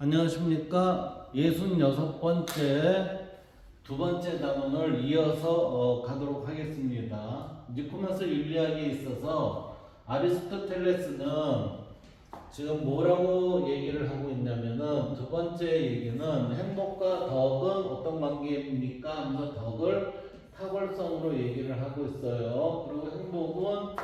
안녕하십니까. 66번째 두 번째 단원을 이어서 어, 가도록 하겠습니다. 니코마스 윤리학에 있어서 아리스토텔레스는 지금 뭐라고 얘기를 하고 있냐면은 두 번째 얘기는 행복과 덕은 어떤 관계입니까? 하면서 덕을 탁월성으로 얘기를 하고 있어요. 그리고 행복은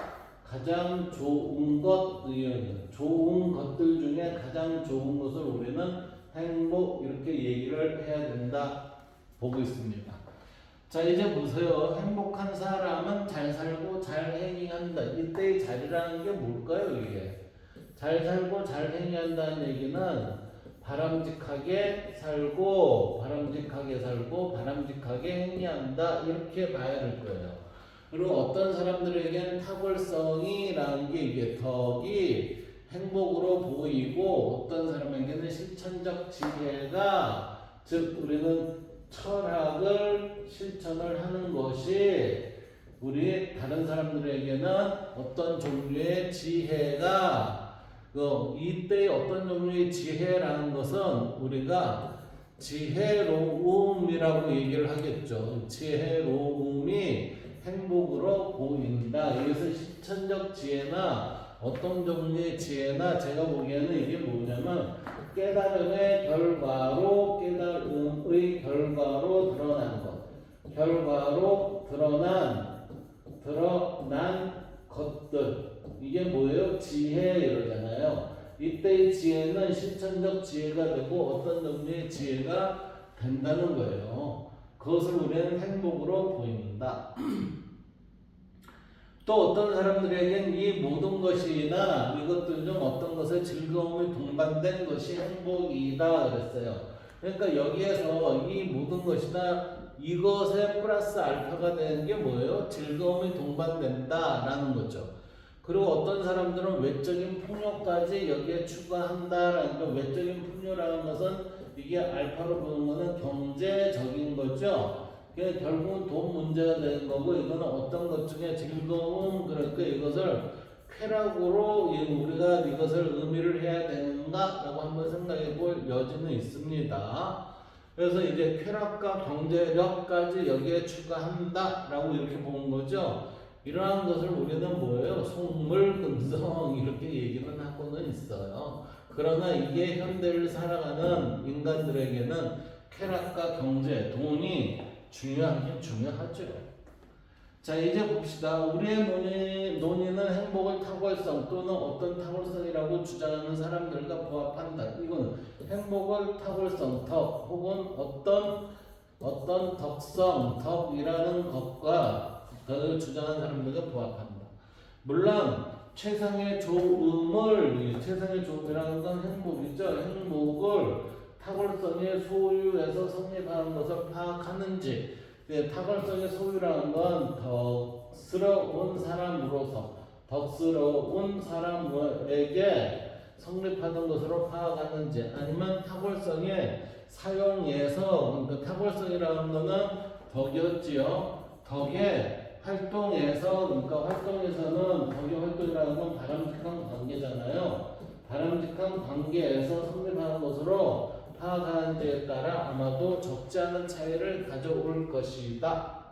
가장 좋은 것, 예, 좋은 것들 중에 가장 좋은 것을 우리는 행복 이렇게 얘기를 해야 된다 보고 있습니다. 자 이제 보세요. 행복한 사람은 잘 살고 잘 행위한다. 이때의 잘이라는 게 뭘까요 이게? 잘 살고 잘 행위한다는 얘기는 바람직하게 살고 바람직하게 살고 바람직하게 행위한다 이렇게 봐야 될 거예요. 그리고 어떤 사람들에게는 탁월성이라는 게 이게 덕이 행복으로 보이고 어떤 사람에게는 실천적 지혜가 즉 우리는 철학을 실천을 하는 것이 우리 다른 사람들에게는 어떤 종류의 지혜가 그 이때의 어떤 종류의 지혜라는 것은 우리가 지혜로움이라고 얘기를 하겠죠. 지혜로움이 행복으로 보인다. 여기서 실천적 지혜나 어떤 종류의 지혜나 제가 보기에는 이게 뭐냐면 깨달음의 결과로 깨달음의 결과로 드러난 것. 결과로 드러난 드러난 것들. 이게 뭐예요? 지혜 이러잖아요. 이때의 지혜는 실천적 지혜가 되고 어떤 종류의 지혜가 된다는 거예요. 그것을 우리는 행복으로 보인다. 또 어떤 사람들에겐 이 모든 것이나 이것들 중 어떤 것에 즐거움이 동반된 것이 행복이다 그랬어요. 그러니까 여기에서 이 모든 것이나 이것에 플러스 알파가 되는 게 뭐예요? 즐거움이 동반된다라는 거죠. 그리고 어떤 사람들은 외적인 풍요까지 여기에 추가한다라는 거 외적인 풍요라는 것은 이게 알파로 보는 거는 경제적인 거죠. 그게 결국은 돈 문제가 되는 거고 이거는 어떤 것 중에 즐거움 그러니까 이것을 쾌락으로 우리가 이것을 의미를 해야 되는가라고 한번 생각해 볼 여지는 있습니다. 그래서 이제 쾌락과 경제력까지 여기에 추가한다라고 이렇게 보는 거죠. 이러한 것을 우리는 뭐예요? 속물 근성 이렇게 얘기는 하고는 있어요. 그러나 이게 현대를 살아가는 인간들에게는 쾌락과 경제, 돈이 중요하긴 중요하죠. 자 이제 봅시다. 우리의 논의, 논의는 행복을 탁월성 또는 어떤 탁월성이라고 주장하는 사람들과 부합한다. 이거는 행복을 탁월성, 덕 혹은 어떤 어떤 덕성, 덕이라는 것과 그걸 주장하는 사람들과 부합한다. 물론 최상의 조음을 최상의 조음이라는 건 행복이죠. 행복을 탁월성의 소유에서 성립하는 것을 파악하는지 네, 탁월성의 소유라는 건 덕스러운 사람으로서 덕스러운 사람에게 성립하는 것으로 파악하는지 아니면 탁월성의 사용에서 그러니까 탁월성이라는 거는 덕이었지요. 덕의 활동에서 그러니까 활동에서는 덕의 활동이라는 건 바람직한 관계잖아요. 바람직한 관계에서 성립하는 것으로 파악하는 데에 따라 아마도 적지 않은 차이를 가져올 것이다.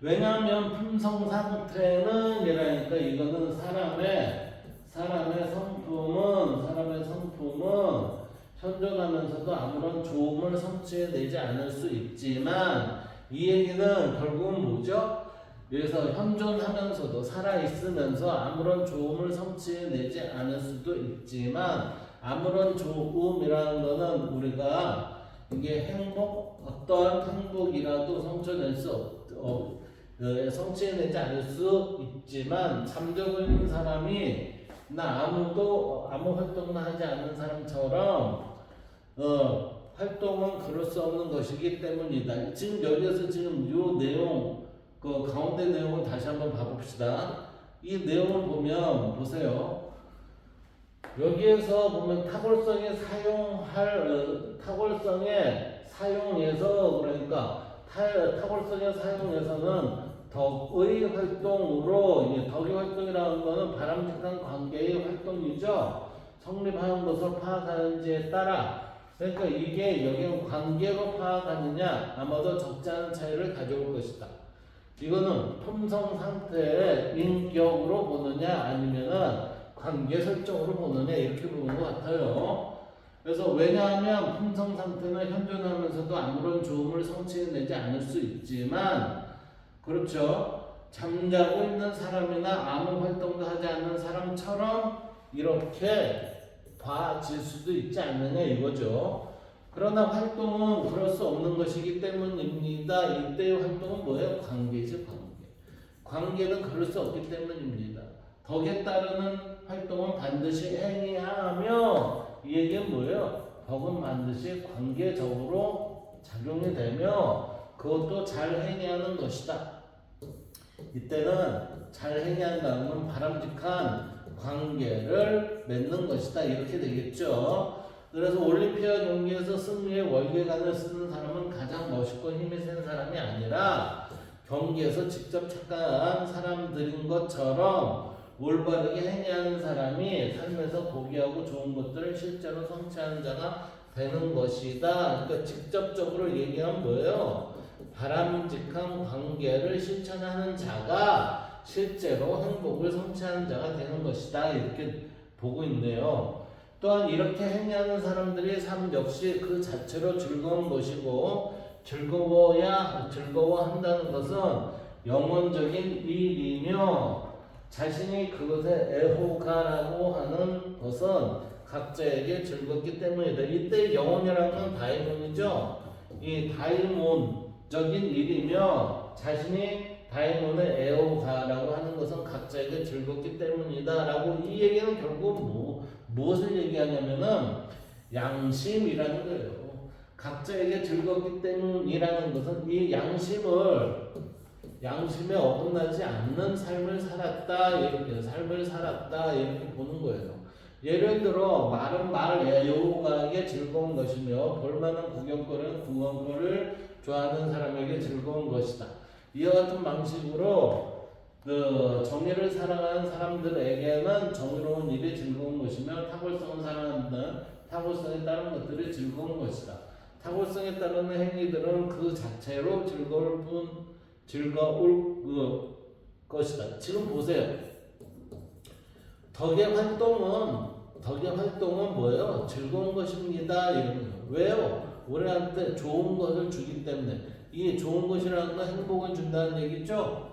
왜냐하면 품성 상태는 이라니까 이거는 사람의 사람의 성품은 사람의 성품은 현존하면서도 아무런 좋음을 성취해내지 않을 수 있지만 이 얘기는 결국은 뭐죠? 그래서 현존하면서도 살아있으면서 아무런 좋음을 성취해내지 않을 수도 있지만 아무런 좋음이라는 거는 우리가 이게 행복 어떠한 행복이라도 성취될 수 없, 어, 그 성취해내지 않을 수 있지만 잠적인 사람이 나 아무도 아무 활동도 하지 않는 사람처럼 어, 활동은 그럴 수 없는 것이기 때문이다. 지금 여기에서 지금 요 내용 그 가운데 내용을 다시 한번 봐봅시다. 이 내용을 보면 보세요. 여기에서 보면 탁월성의 사용할 어, 탁월성의 사용에서 그러니까 타, 탁월성의 사용에서는 덕의 활동으로 덕의 활동이라는 거는 바람직한 관계의 활동이죠. 성립하는 것으로 파악하는지에 따라 그러니까 이게 여기는 관계로 파악하느냐 아마도 적지 않은 차이를 가져올 것이다. 이거는 품성 상태의 인격으로 보느냐 아니면은 관계 설정으로 보느냐 이렇게 보는 것 같아요. 그래서 왜냐하면 품성 상태는 현존하면서도 아무런 좋음을 성취해내지 않을 수 있지만 그렇죠. 잠자고 있는 사람이나 아무 활동도 하지 않는 사람처럼 이렇게 봐질 수도 있지 않느냐 이거죠. 그러나 활동은 그럴 수 없는 것이기 때문입니다. 이때의 활동은 뭐예요? 관계지 관계. 관계는 그럴 수 없기 때문입니다. 덕에 따르는 활동은 반드시 행해야 하며 이 얘기는 뭐예요? 덕은 반드시 관계적으로 작용이 되며 그것도 잘 행해야 하는 것이다. 이때는 잘 행해야 한다는 바람직한 관계를 맺는 것이다. 이렇게 되겠죠. 그래서 올림피아 경기에서 승리의 월계관을 쓰는 사람은 가장 멋있고 힘이 센 사람이 아니라 경기에서 직접 착각한 사람들인 것처럼 올바르게 행해야 하는 사람이 삶에서 고귀하고 좋은 것들을 실제로 성취하는 자가 되는 것이다. 그러니까 직접적으로 얘기하면 뭐예요? 바람직한 관계를 실천하는 자가 실제로 행복을 성취하는 자가 되는 것이다. 이렇게 보고 있네요. 또한 이렇게 행하는 사람들의 삶 역시 그 자체로 즐거운 것이고 즐거워야 즐거워한다는 것은 영원적인 일이며 자신이 그것에 애호가라고 하는 것은 각자에게 즐겁기 때문이다. 이때 영혼이라는 건 다이몬이죠. 이 다이몬적인 일이며 자신이 다이몬의 애호가라고 하는 것은 각자에게 즐겁기 때문이다라고 이 얘기는 결국 뭐 무엇을 얘기하냐면은 양심이라는 거예요. 각자에게 즐겁기 때문이라는 것은 이 양심을 양심에 어긋나지 않는 삶을 살았다 이렇게 삶을 살았다 이렇게 보는 거예요. 예를 들어 말은 말 애호가에게 즐거운 것이며 볼만한 구경거리는 구경거리를 좋아하는 사람에게 즐거운 것이다. 이와 같은 방식으로 그 정의를 사랑하는 사람들에게는 정의로운 일이 즐거운 것이며 탁월성을 사랑하는 탁월성에 따른 것들이 즐거운 것이다. 탁월성에 따르는 행위들은 그 자체로 즐거울 뿐 즐거울 그 것이다. 지금 보세요. 덕의 활동은 덕의 활동은 뭐예요? 즐거운 것입니다. 거예요. 왜요? 우리한테 좋은 것을 주기 때문에 이 좋은 것이라는 건 행복을 준다는 얘기죠.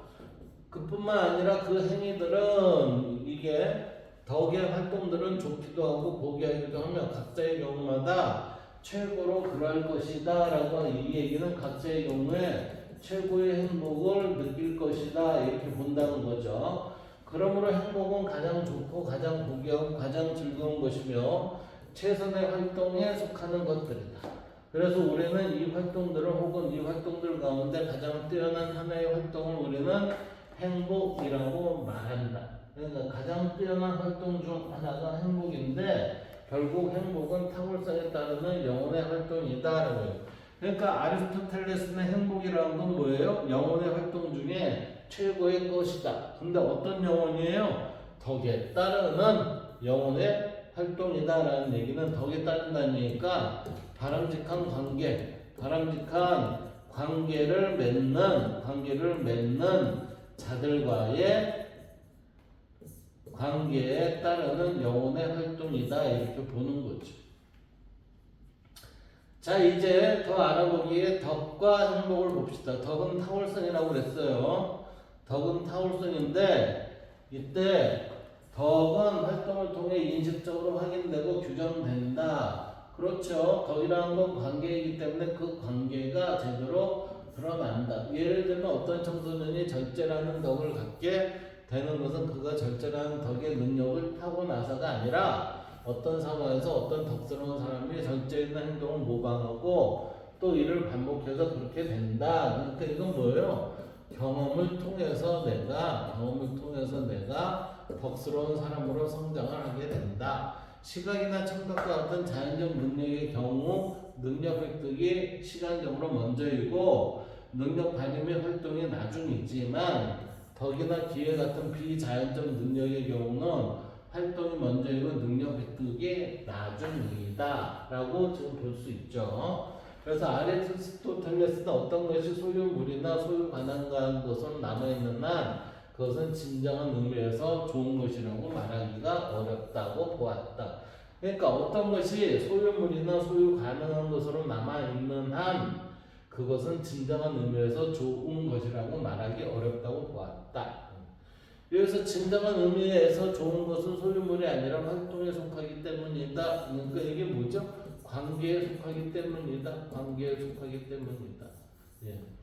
그뿐만 아니라 그 행위들은 이게 덕의 활동들은 좋기도 하고 보기하기도 하며 각자의 경우마다 최고로 그럴 것이다 라고 이 얘기는 각자의 경우에 최고의 행복을 느낄 것이다 이렇게 본다는 거죠. 그러므로 행복은 가장 좋고 가장 고귀하고 가장 즐거운 것이며 최선의 활동에 속하는 것들이다. 그래서 우리는 이 활동들을 혹은 이 활동들 가운데 가장 뛰어난 하나의 활동을 우리는 행복이라고 말한다. 그러니까 가장 뛰어난 활동 중 하나가 행복인데 결국 행복은 탁월성에 따르는 영혼의 활동이다라고 해요. 그러니까 아리스토텔레스는 행복이라는 건 뭐예요? 영혼의 활동 중에 최고의 것이다. 근데 어떤 영혼이에요? 덕에 따르는 영혼의 활동이다라는 얘기는 덕에 따른다는 얘기니까 바람직한 관계, 바람직한 관계를 맺는 관계를 맺는 자들과의 관계에 따르는 영혼의 활동이다 이렇게 보는 거죠. 자 이제 더 알아보기에 덕과 행복을 봅시다. 덕은 타월성이라고 그랬어요. 덕은 타월성인데 이때 덕은 활동을 통해 인식적으로 확인되고 규정된다. 그렇죠. 덕이라는 건 관계이기 때문에 그 관계가 제대로 드러난다. 예를 들면 어떤 청소년이 절제라는 덕을 갖게 되는 것은 그가 절제라는 덕의 능력을 타고나서가 아니라 어떤 상황에서 어떤 덕스러운 사람이 절제 있는 행동을 모방하고 또 이를 반복해서 그렇게 된다. 그러니까 이건 뭐예요? 경험을 통해서 내가 경험을 통해서 내가 덕스러운 사람으로 성장을 하게 된다. 시각이나 청각과 같은 자연적 능력의 경우 능력 획득이 시간적으로 먼저이고 능력 발휘의 활동이 나중이지만 덕이나 기회 같은 비자연적 능력의 경우는 활동이 먼저이고 능력 획득이 나중이다 라고 지금 볼 수 있죠. 그래서 아리스토텔레스는 어떤 것이 소유물이나 소유 관한가한 것은 남아있는 한 그것은 진정한 의미에서 좋은 것이라고 말하기가 어렵다고 보았다. 그러니까 어떤 것이 소유물이나 소유 가능한 것으로 남아있는 한 그것은 진정한 의미에서 좋은 것이라고 말하기 어렵다고 보았다. 여기서 진정한 의미에서 좋은 것은 소유물이 아니라 활동에 속하기 때문이다. 그러니까 이게 뭐죠? 관계에 속하기 때문이다. 관계에 속하기 때문이다. 예.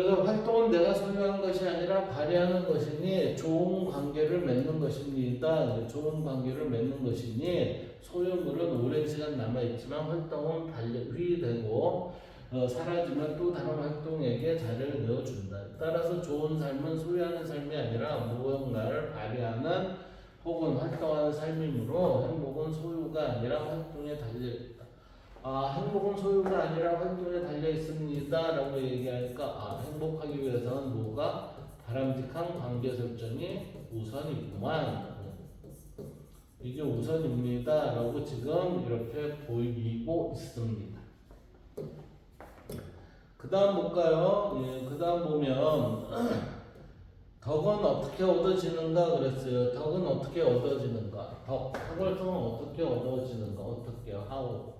그래서 활동은 내가 소유한 것이 아니라 발휘하는 것이니 좋은 관계를 맺는 것입니다. 좋은 관계를 맺는 것이니 소유물은 오랜 시간 남아있지만 활동은 발휘 되고 어, 사라지면 또 다른 활동에게 자리를 내어준다. 따라서 좋은 삶은 소유하는 삶이 아니라 무언가를 발휘하는 혹은 활동하는 삶이므로 행복은 소유가 아니라 활동에 달려있다. 아, 행복은 소유가 아니라 활동에 달려 있습니다. 라고 얘기하니까 아, 행복하기 위해서는 뭐가 바람직한 관계 설정이 우선이구만. 이게 우선입니다. 라고 지금 이렇게 보이고 있습니다. 그 다음 볼까요? 예, 그 다음 보면 덕은 어떻게 얻어지는가 그랬어요. 덕은 어떻게 얻어지는가? 덕, 탁월성은 어떻게 얻어지는가? 어떻게, how?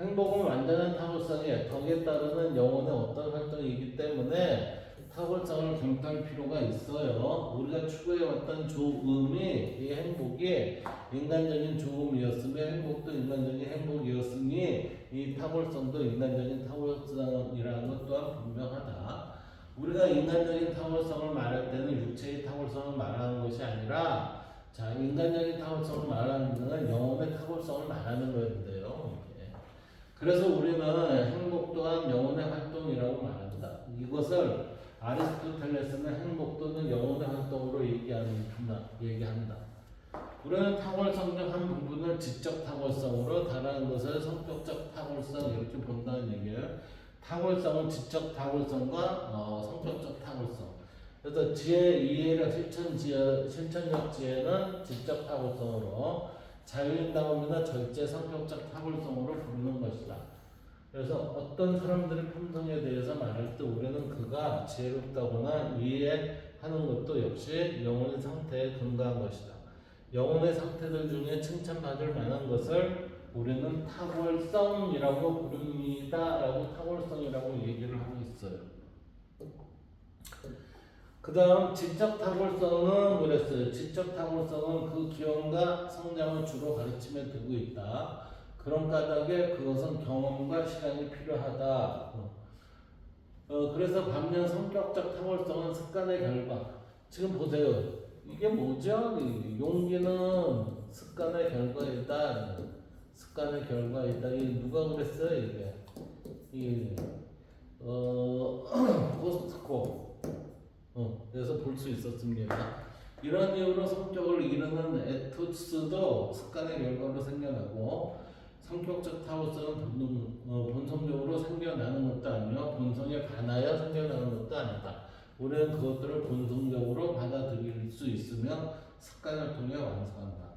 행복은 완전한 탁월성이 덕에 따르는 영혼의 어떤 활동이기 때문에 탁월성을 경탁할 필요가 있어요. 우리가 추구해왔던 좋음이 이 행복이 인간적인 좋음이었으며 행복도 인간적인 행복이었으니 이 탁월성도 인간적인 탁월성이라는 것 또한 분명하다. 우리가 인간적인 탁월성을 말할 때는 육체의 탁월성을 말하는 것이 아니라 자 인간적인 탁월성을 말하는 것은 영혼의 탁월성을 말하는 거인데요. 예. 그래서 우리는 행복 또한 영혼의 활동이라고 말한다. 이것을 아리스토텔레스는 행복 또는 영혼의 활동으로 얘기한다. 얘기한다. 우리는 탁월성 중한 부분을 지적 탁월성으로 다른 것을 성격적 탁월성 이렇게 본다는 얘기예요. 탁월성은 지적 탁월성과 어, 성격적 탁월성. 그래서 지혜 이해력 실천 지혜 실천력 지혜는 지적 탁월성으로 자유인다움이나 절제 성격적 탁월성으로 부르는 것이다. 그래서 어떤 사람들의 품성에 대해서 말할 때 우리는 그가 지혜롭다거나 이해하는 것도 역시 영혼의 상태에 근거한 것이다. 영혼의 상태들 중에 칭찬받을 만한 것을 우리는 탁월성이라고 부릅니다라고 탁월성이라고 얘기를 하고 있어요. 그 다음 지적 탁월성은 그랬어요. 지적 탁월성은 그 기원과 성장을 주로 가르치며 두고 있다. 그런 까닭에 그것은 경험과 시간이 필요하다. 어, 그래서 반면 성격적 탁월성은 습관의 결과. 지금 보세요. 이게 뭐죠? 이 용기는 습관의 결과이다. 습관의 결과이다. 이 누가 그랬어요? 이게 이 어, 포스트코. 어, 그래서 볼 수 있었습니다. 이런 이유로 성격을 이루는 에투스도 습관의 결과로 생겨나고 성격적 본능, 어, 본성적으로 생겨나는 것도 아니며 본성에 반하여 생겨나는 것도 아니다. 우리는 그것들을 본성적으로 받아들일 수 있으며 습관을 통해 완성한다.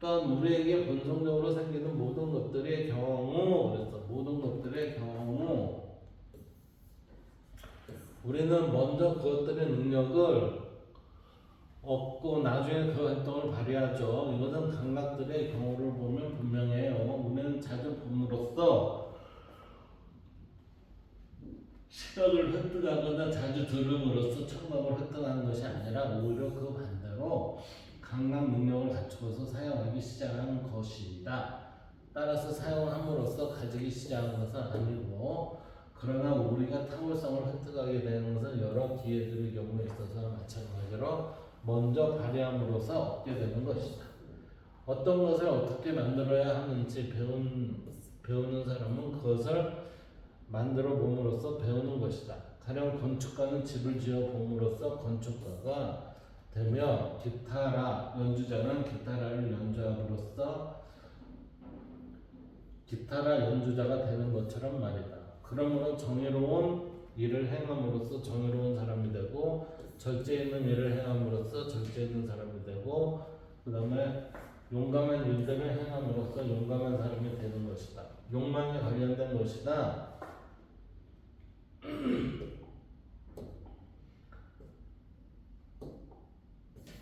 또한 우리에게 본성적으로 생기는 모든 것들의 경우, 그래서 모든 것들의 경우 우리는 먼저 그것들의 능력을 얻고 나중에 그 활동을 발휘하죠. 이것은 감각들의 경우를 보면 분명해요. 우리는 자주 봄으로써 시각을 획득하거나 자주 들음으로써 청각을 획득하는 것이 아니라 오히려 그 반대로 감각 능력을 갖추어서 사용하기 시작하는 것이다. 따라서 사용함으로써 가지기 시작하는 것은 아니고 그러나 우리가 탁월성을 획득하게 되는 것은 여러 기회들의 경우에 있어서 마찬가지로 먼저 발휘함으로써 얻게 되는 것이다. 어떤 것을 어떻게 만들어야 하는지 배운, 배우는 사람은 그것을 만들어 봄으로써 배우는 것이다. 가령 건축가는 집을 지어 봄으로써 건축가가 되며 기타라 연주자는 기타라를 연주함으로써 기타라 연주자가 되는 것처럼 말이다. 그러므로 정의로운 일을 행함으로써 정의로운 사람이 되고 절제 있는 일을 행함으로써 절제 있는 사람이 되고 그 다음에 용감한 일들을 행함으로써 용감한 사람이 되는 것이다. 욕망에 관련된 것이다.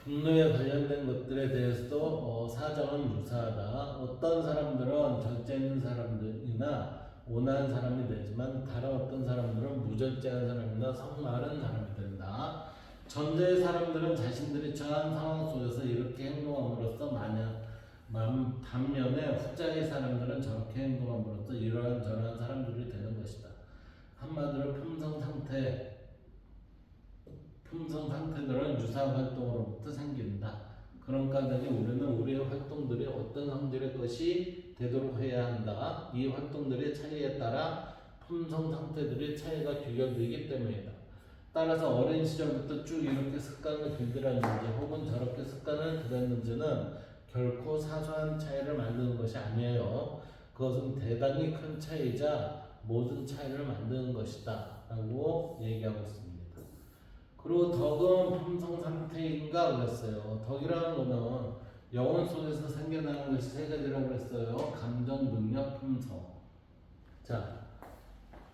분노에 관련된 것들에 대해서도 어, 사정은 유사하다. 어떤 사람들은 절제 있는 사람들이나 온화한 사람이 되지만 다른 어떤 사람들은 무절제한 사람이나 성마른 사람이 된다. 전제의 사람들은 자신들이 처한 상황 속에서 이렇게 행동함으로써 마냥 만- 반면에 후자의 사람들은 저렇게 행동함으로써 이러한 저러한 사람들이 되는 것이다. 한마디로 품성 상태 품성 상태들은 유사 활동으로부터 생긴다. 그런 까닭에 우리는 우리의 활동들이 어떤 성질의 것이 되도록 해야 한다. 이 활동들의 차이에 따라 품성 상태들의 차이가 규결되기 때문이다. 따라서 어린 시절부터 쭉 이렇게 습관을 길들였는지 혹은 저렇게 습관을 들였는지는 결코 사소한 차이를 만드는 것이 아니에요. 그것은 대단히 큰 차이자 모든 차이를 만드는 것이다. 라고 얘기하고 있습니다. 그리고 덕은 품성 상태인가 그랬어요. 덕이라는 거는 영혼 속에서 생겨나는 것이 세 가지라고 그랬어요. 감정, 능력, 품성. 자,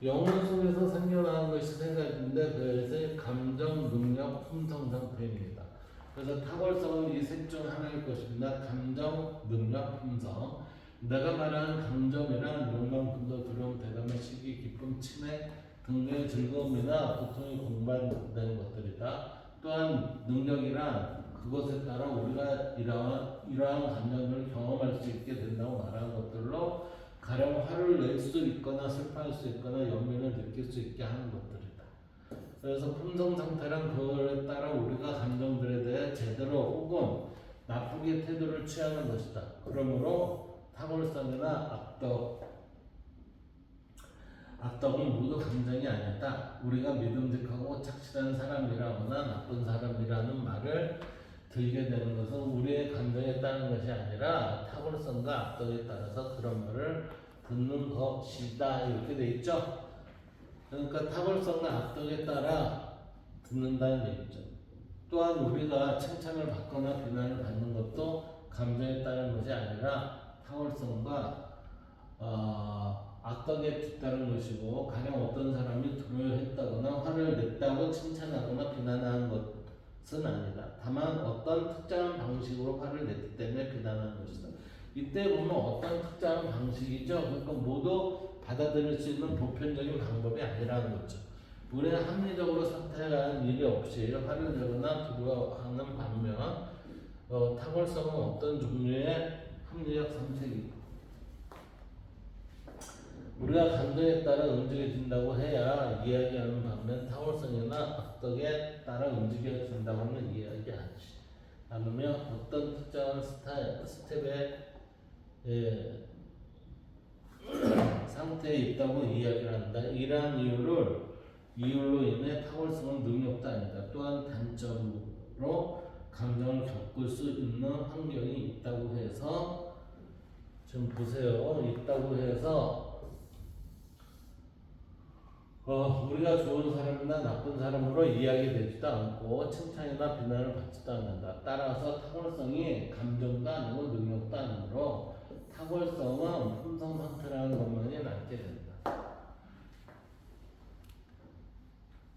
영혼 속에서 생겨나는 것이 세 가지인데 그것이 감정, 능력, 품성 상태입니다. 그래서 탁월성은 이 셋 중 하나일 것입니다. 감정, 능력, 품성. 내가 말하는 감정이란 욕망, 분노, 두려움, 대담의 시기, 기쁨, 친해 등의 즐거움이나 고통이 공감되는 것들이다. 또한 능력이란 그것에 따라 우리가 이러한, 이러한 감정을 경험할 수 있게 된다고 말하는 것들로 가령 화를 낼 수 있거나 슬퍼할 수 있거나 연민을 느낄 수 있게 하는 것들이다. 그래서 품성 상태란 그거에 따라 우리가 감정들에 대해 제대로 혹은 나쁘게 태도를 취하는 것이다. 그러므로 탁월성이나 악덕, 악덕은 모두 감정이 아니다. 우리가 믿음직하고 착실한 사람이라거나 나쁜 사람이라는 말을 들게 되는 것은 우리의 감정에 따른 것이 아니라 탁월성과 악덕에 따라서 그런 말을 듣는 것이다. 이렇게 돼 있죠. 그러니까 탁월성과 악덕에 따라 듣는다는 얘기죠. 또한 우리가 칭찬을 받거나 비난을 받는 것도 감정에 따른 것이 아니라 탁월성과 어, 악덕에 뒤따른 것이고 가령 어떤 사람이 두려워했다거나 화를 냈다고 칭찬하거나 비난하는 것 은 아니다. 다만 어떤 특정한 방식으로 화를 냈기 때문에 비난하는 것이다. 이때 보면 어떤 특정한 방식이죠. 그러니까 모두 받아들일 수 있는 보편적인 방법이 아니라는 거죠. 우리는 합리적으로 선택하는 일이 없이 화를 내거나 두려워하는 반면 어, 탁월성은 어떤 종류의 합리적 선택이 우리가 감정에 따라 움직여진다고 해야 이야기하는 반면 탁월성이나 악덕에 따라 움직여진다고는 이야기하지 않으며 어떤 특정한 스타, 스텝의 예, 상태에 있다고 이야기를 한다. 이러한 이유를 이유로 인해 탁월성은 능력도 아니다. 또한 단점으로 감정을 겪을 수 있는 환경이 있다고 해서 지금 보세요. 있다고 해서 어, 우리가 좋은 사람이나 나쁜 사람으로 이야기되지도 않고 칭찬이나 비난을 받지도 않는다. 따라서 탁월성이 감정도 아니고 능력도 아니므로 탁월성은 품성 상태라는 것만이 낫게 된다.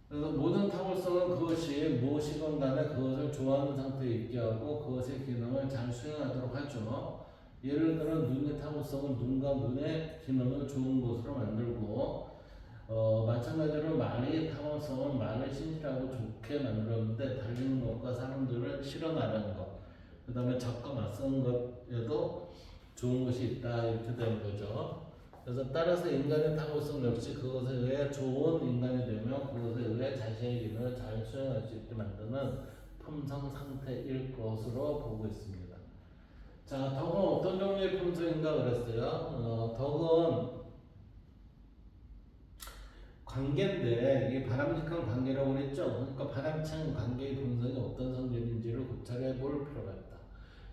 그래서 모든 탁월성은 그것이 무엇이건 간에 그것을 좋아하는 상태에 있게 하고 그것의 기능을 잘 수행하도록 하죠. 예를 들어 눈의 탁월성은 눈과 눈의 기능을 좋은 것으로 만들고 어, 마찬가지로 말의 탁월성은 말을 신실하고 좋게 만들었는데 달리는 것과 사람들을 실어나가는 것, 그 다음에 적과 맞서는 것에도 좋은 것이 있다 이렇게 되는 거죠. 그래서 따라서 인간의 탁월성 역시 그것에 의해 좋은 인간이 되며 그것에 의해 자신의 기능을 잘 수행할 수 있게 만드는 품성 상태일 것으로 보고 있습니다. 자, 덕은 어떤 종류의 품성인가 그랬어요. 어, 덕은 관계인데 이게 바람직한 관계라고 그랬죠. 그러니까 바람찬 관계의 본성이 어떤 성질인지를 고찰해 볼 필요가 있다.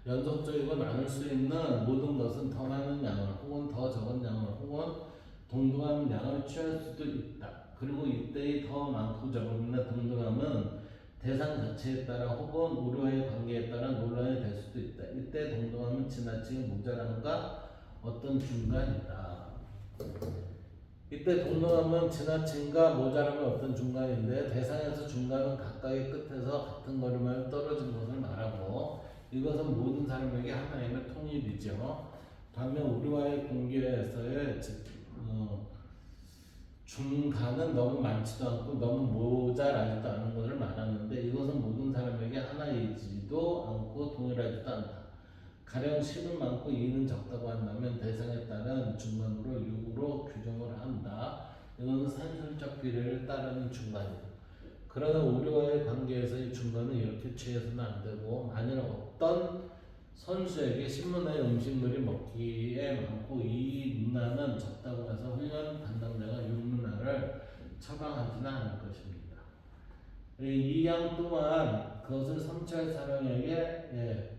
연속적이고 나눌 수 있는 모든 것은 더 많은 양을 혹은 더 적은 양을 혹은 동등한 양을 취할 수도 있다. 그리고 이때의 더 많고 적음이나 동등함은 대상 자체에 따라 혹은 우려의 관계에 따라 논란이 될 수도 있다. 이때 동등함은 지나치게 모자란가 어떤 중간이다. 이때 동등함은 지나친가 모자람의 어떤 중간인데 대상에서 중간은 각각의 끝에서 같은 거리만을 떨어진 것을 말하고 이것은 모든 사람에게 하나님의 통일이죠. 반면 우리와의 관계에서의 즉, 어, 중간은 너무 많지도 않고 너무 모자라지도 않은 것을 말하는데 이것은 모든 사람에게 하나이지도 않고 동일하지도 않다. 가령 신은 많고 이는 적다고 한다면 대상에 따른 중간으로 육으로 규정을 한다. 이것은 산술적 비례를 따르는 중간이다. 그러나 우리와의 관계에서의 중간은 이렇게 취해서는 안 되고 만일 어떤 선수에게 신문의 음식물이 먹기에 많고 이 누나는 적다고 해서 훈련 담당자가 육 누나를 처방하지는 않을 것입니다. 이 양 또한 그것을 성취할 사람에게 예,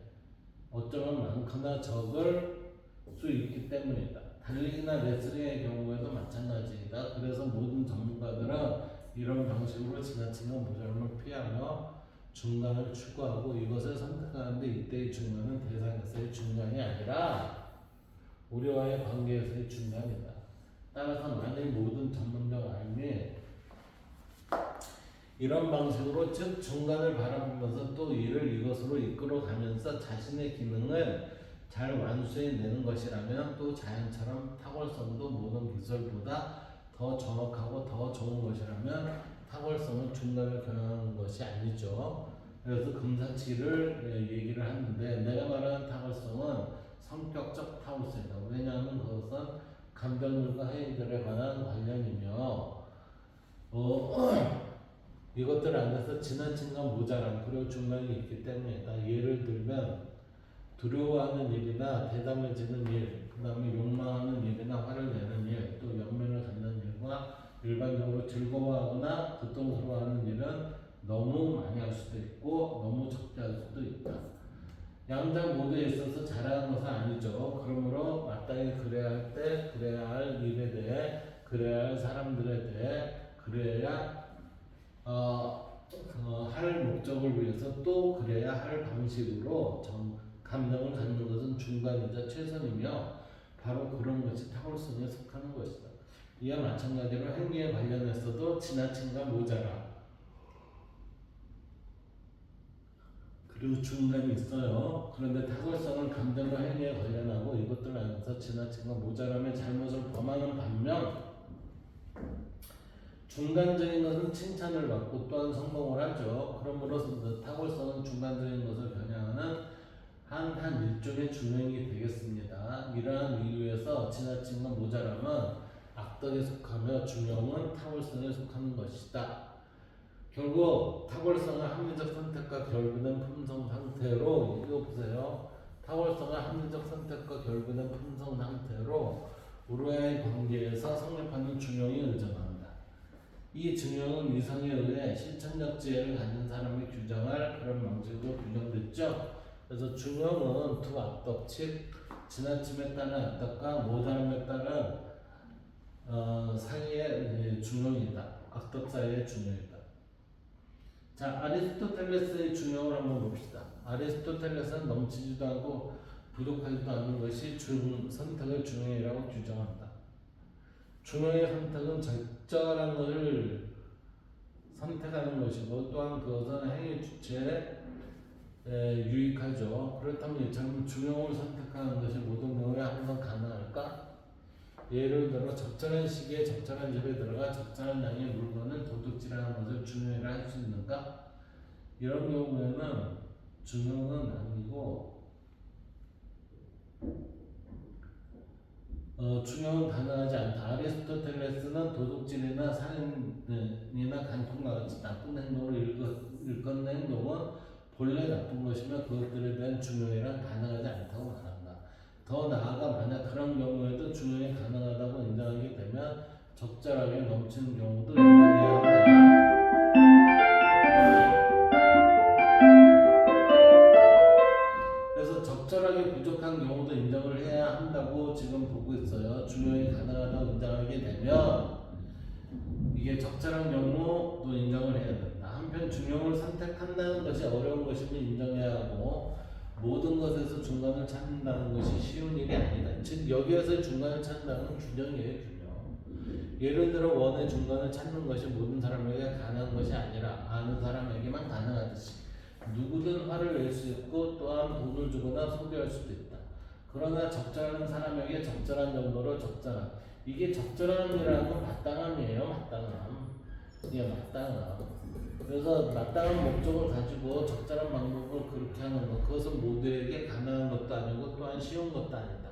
어쩌면 많거나 적을 수 있기 때문이다. 달리기나 레슬링의 경우에도 마찬가지이다. 그래서 모든 전문가들은 이런 방식으로 지나치는 모자람을 피하며 중간을 추구하고 이것을 선택하는데 이때의 중간은 대상에서의 중간이 아니라 우리와의 관계에서의 중간이다. 따라서 만일 모든 전문적 알미 이런 방식으로 즉 중간을 바라보면서 또 이를 이것으로 이끌어가면서 자신의 기능을 잘 완수해내는 것이라면 또 자연처럼 탁월성도 모든 기술보다 더 정확하고 더 좋은 것이라면 탁월성은 중간을 겨냥하는 것이 아니죠. 그래서 금사치를 예, 얘기를 하는데 내가 말하는 탁월성은 성격적 탁월성이다. 왜냐하면 그것은 감정들과 행위들에 관한 관련이며 어, 이것들 안에서 지나친과 모자람 그리고 중간이 있기 때문이다. 예를 들면 두려워하는 일이나 대담해지는 일, 그 다음에 욕망하는 일이나 화를 내는 일, 또 연민을 갖는 일과 일반적으로 즐거워하거나 고통스러워하는 일은 너무 많이 할 수도 있고 너무 적게 할 수도 있다. 양장 모두에 있어서 잘하는 것은 아니죠. 그러므로 마땅히 그래야 할 때 그래야 할 일에 대해 그래야 할 사람들에 대해 그래야 어, 어, 할 목적을 위해서 또 그래야 할 방식으로 정, 감정을 갖는 것은 중간이자 최선이며 바로 그런 것이 탁월성에 속하는 것이다. 이와 마찬가지로 행위에 관련해서도 지나친과 모자라 그리고 중간이 있어요. 그런데 탁월성은 감정과 행위에 관련하고 이것들 안에서 지나친과 모자람의 잘못을 범하는 반면 중간적인 것은 칭찬을 받고 또한 성공을 하죠. 그러므로서 그 탁월성은 중간적인 것을 겨냥하는 한, 한 일종의 중형이 되겠습니다. 이러한 이유에서 지나친과 모자람은 악덕에 속하며 중형은 탁월성에 속하는 것이다. 결국 탁월성은 합리적 선택과 결부된 품성 상태로 이거 보세요. 탁월성은 합리적 선택과 결부된 품성 상태로 우리와의 관계에서 성립하는 중형이 의존한다. 이 증형은 위성에 의해 실천적 지혜를 가진 사람이 규정할 그런 방식으로 규정됐죠. 그래서 중형은 두 악덕, 즉 지나침에 따른 악덕과 모자람에 따른 어, 사이의 중형이다. 악덕 사이의 중형이다. 자, 아리스토텔레스의 중형을 한번 봅시다. 아리스토텔레스는 넘치지도 않고 부족하지도 않은 것이 중, 선택을 중형이라고 규정한다. 중형의 선택은 적절한 것을 선택하는 것이고 또한 그것은 행위 주체에 에, 유익하죠. 그렇다면 이처럼 중형을 선택하는 것이 모든 경우에 항상 가능할까? 예를 들어 적절한 시기에 적절한 집에 들어가 적절한 양의 물건을 도둑질하는 것을 중형이라 할 수 있는가? 이런 경우에는 중형은 아니고 어, 중형은 가능하지 않다. 아리스토텔레스는 도둑질이나 살인이나 간통과 같이 나쁜 행동을 일컫, 일컫는 행동은 본래 나쁜 것이며 그것들에 대한 중형이란 가능하지 않다고 말한다. 더 나아가 만약 그런 경우에도 중형이 가능하다고 인정하게 되면 적절하게 넘치는 경우도 한다. 그래서 적절하게 부족한 경우도 인정을 해야 한다고 지금 보고 있어요. 중형이 가능하다고 인정하게 되면 이게 적절한 경우도 인정을 해야 된다. 한편 중용을 선택한다는 것이 어려운 것임을 인정해야 하고 모든 것에서 중간을 찾는다는 것이 쉬운 일이 아니다. 즉 여기에서 중간을 찾는다는 건 균형이에요, 균형. 예를 들어 원의 중간을 찾는 것이 모든 사람에게 가능한 것이 아니라 아는 사람에게만 가능하듯이 누구든 화를 낼 수 있고 또한 돈을 주거나 소비할 수도 있다. 그러나 적절한 사람에게 적절한 정도로 적절한 이게 적절함이라는 건 마땅함이에요, 마땅함. 이게 마땅함. 그래서 마땅한 목적을 가지고 적절한 방법을 그렇게 하는 것 그것은 모두에게 가능한 것도 아니고 또한 쉬운 것도 아니다.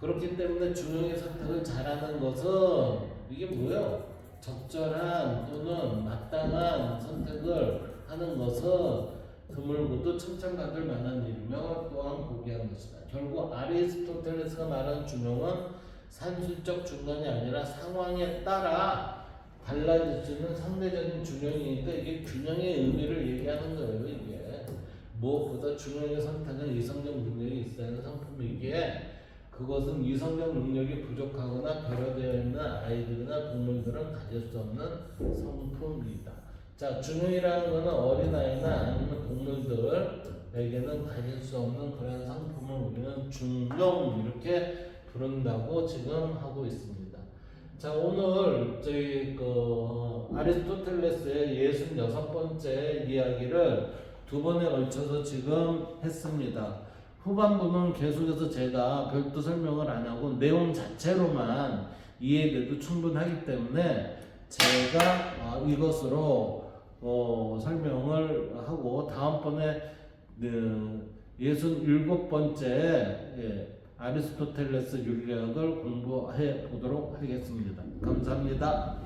그렇기 때문에 중용의 선택을 잘하는 것은 이게 뭐예요? 적절한 또는 마땅한 선택을 하는 것은 드물고도 칭찬받을 만한 일이며 또한 고귀한 것이다. 결국 아리스토텔레스가 말하는 중용은 산술적 중간이 아니라 상황에 따라 달라질 수 있는 상대적인 균형이니까 이게 균형의 의미를 얘기하는 거예요 이게 무엇보다 균형의 선택은 이성적 능력이 있어야 하는 상품이기에 그것은 이성적 능력이 부족하거나 결여되어 있는 아이들이나 동물들은 가질 수 없는 성품이다. 자, 균형이라는 것은 어린아이나 아니면 동물들에게는 가질 수 없는 그런 상품을 우리는 중용 이렇게 부른다고 지금 하고 있습니다. 자 오늘 저희 그 아리스토텔레스의 66번째 이야기를 두 번에 걸쳐서 지금 했습니다. 후반부는 계속해서 제가 별도 설명을 안 하고 내용 자체로만 이해돼도 충분하기 때문에 제가 아, 이것으로 어, 설명을 하고 다음번에 그 67번째 예, 아리스토텔레스 윤리학을 공부해 보도록 하겠습니다. 감사합니다.